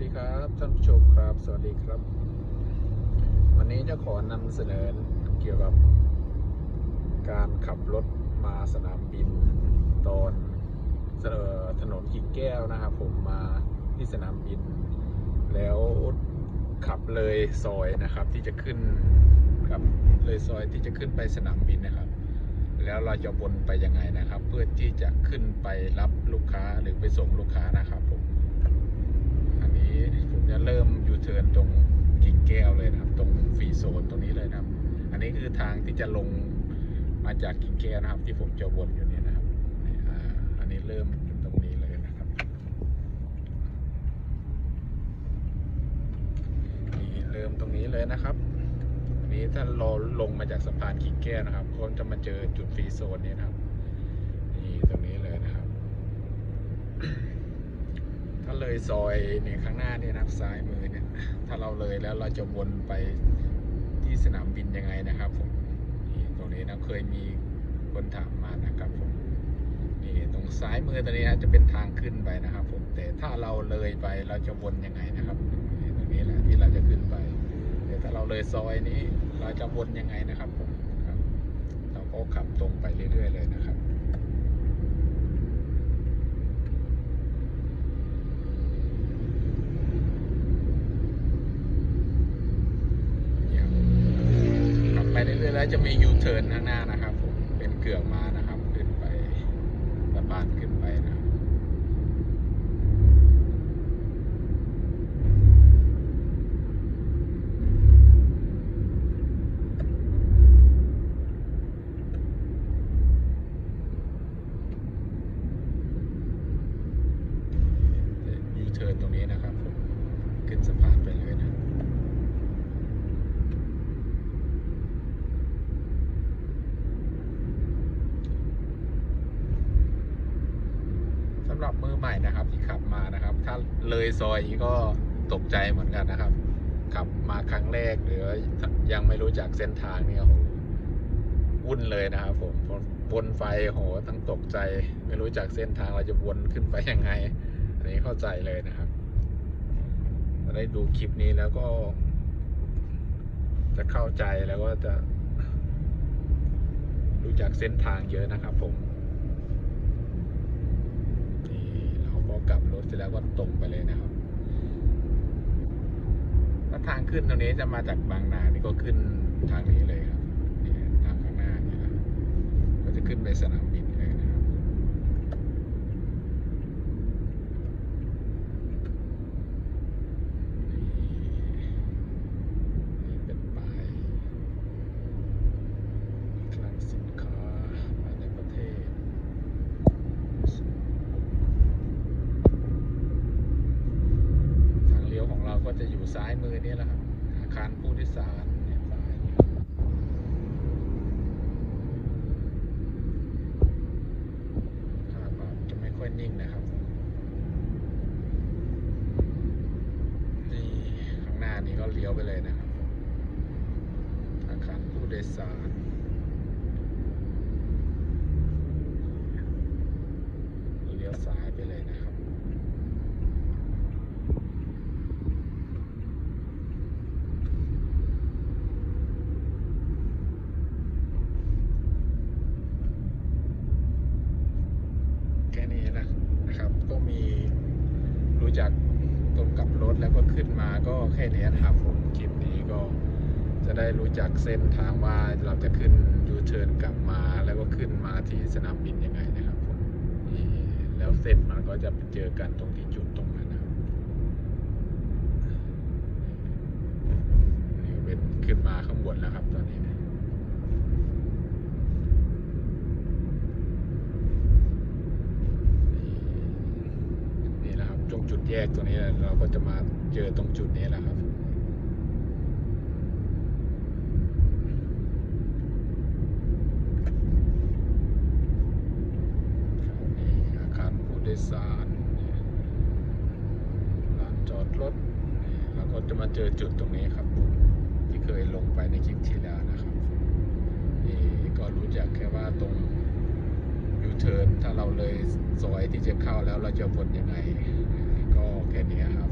สดีครับ ท่านผู้ชมครับ สวัสดีครับ วันนี้จะขอนำเสนอเกี่ยวกับการขับรถมาสนามบิน ตอนอถนนกิ่งแก้วนะครับ ผมมาที่สนามบิน แล้วขับเลยซอยนะครับ ที่จะขึ้นครับเลยซอยที่จะขึ้นไปสนามบินนะครับ แล้วเราจะวนไปยังไงนะครับ เพื่อที่จะขึ้นไปรับลูกค้าหรือไปส่ง ทางที่จะลงมาจากกิ่งแก้วนะครับ ที่ผมจะวนอยู่เนี่ยนะครับอันนี้เริ่มตรงนี้เลยนะครับนี่เริ่มตรงนี้เลยนะครับอันนี้ถ้าเราลงมาจากสะพานกิ่งแก้วนะครับก็จะมาเจอจุดฟรีโซนนี้นะครับนี่ตรงนี้เลยนะครับ ถ้าเลยซอยเนี่ยข้างหน้าเนี่ยนะครับซ้ายมือเนี่ยถ้าเราเลยแล้วเราจะวนไป สนามบินยังไงนะครับผมนี่ตรงนี้นะเคยมีคนถามมานะครับผมนี่ตรงซ้ายมือตรงนี้นะจะเป็นทางขึ้นไปนะครับ ผมแต่ถ้าเราเลยไปเราจะวนยังไงนะครับตรงนี้แหละที่เราจะขึ้นไปแต่ถ้าเราเลยซอยนี้ เราจะวนยังไงนะครับผมครับ เราก็ขับตรงไปเรื่อยๆเลยนะครับ เนี่ยขับไปเรื่อยๆ แล้วจะมียูเทิร์นข้างหน้านะครับผมเป็นเกือกมานะครับ ขึ้นไปสะพานขึ้นไปนะครับยูเทิร์นตรงนี้นะครับผมขึ้นสะพานไปเลยนะ สำหรับมือใหม่นะครับ ที่ขับมานะครับ ถ้าเลยซอยนี้ก็ตกใจเหมือนกันนะครับ ขับมาครั้งแรกหรือยังไม่รู้จักเส้นทางเนี่ยโหวุ่นเลยนะครับ ผมวนไฟโหทั้งตกใจ ไม่รู้จักเส้นทางเราจะวนขึ้นไปยังไง อันนี้เข้าใจเลยนะครับถ้าได้ดูคลิปนี้แล้วก็ จะเข้าใจแล้วก็จะ รู้จักเส้นทางเยอะนะครับผม นี่เรา กลับรถเสร็จแล้วก็ตรงไปเลยนะครับแล้วทางขึ้นตรงนี้จะมาจากบางนานี่ก็ขึ้นทางนี้เลยครับนี่ทางข้างหน้านี่นะก็จะขึ้นไปสนามบินเลยนะครับนี่นี่เป็นป้ายคลังสินค้าภายในประเทศ ทางเลี้ยวของเราก็จะอยู่ ซ้ายมือนี่แหละครับ อาคารผู้โดยสารเนี่ยซ้ายภาพอาจจะไม่ค่อยนิ่งนะครับ นี่ข้างหน้านี้ก็เลี้ยวไปเลยนะครับ อาคารผู้โดยสารเลี้ยวซ้ายไปเลยนะครับ แค่นี้นะนะครับ ก็มี จากตรงกับรถแล้วก็ขึ้นมาก็แค่นี้นะครับผมคลิปนี้ก็จะได้รู้จักเส้นทางว่าเราจะขึ้นยูเทิร์นกลับมาแล้วก็ขึ้นมาที่สนามบินยังไงนะครับผมแล้วเส้นมันก็จะไปเจอกันตรงที่จุดตรงนั้นนะครับนี่เป็นขึ้นมาข้างบนแล้วครับตอนนี้ นี่แหละครับตรงจุด แยกตรงนี้เราก็จะมาเจอตรงจุดนี้แหละครับนี่อาคารผู้โดยสารลานจอดรถเราก็จะมาเจอจุดตรงนี้ครับ ที่เคยลงไปในคลิปที่แล้วนะครับนี่ก็รู้จักแค่ว่าตรงยูเทิร์นถ้าเราเลยซอยที่จะเข้าแล้วเราจะวนยังไง ก็แค่นี้ครับ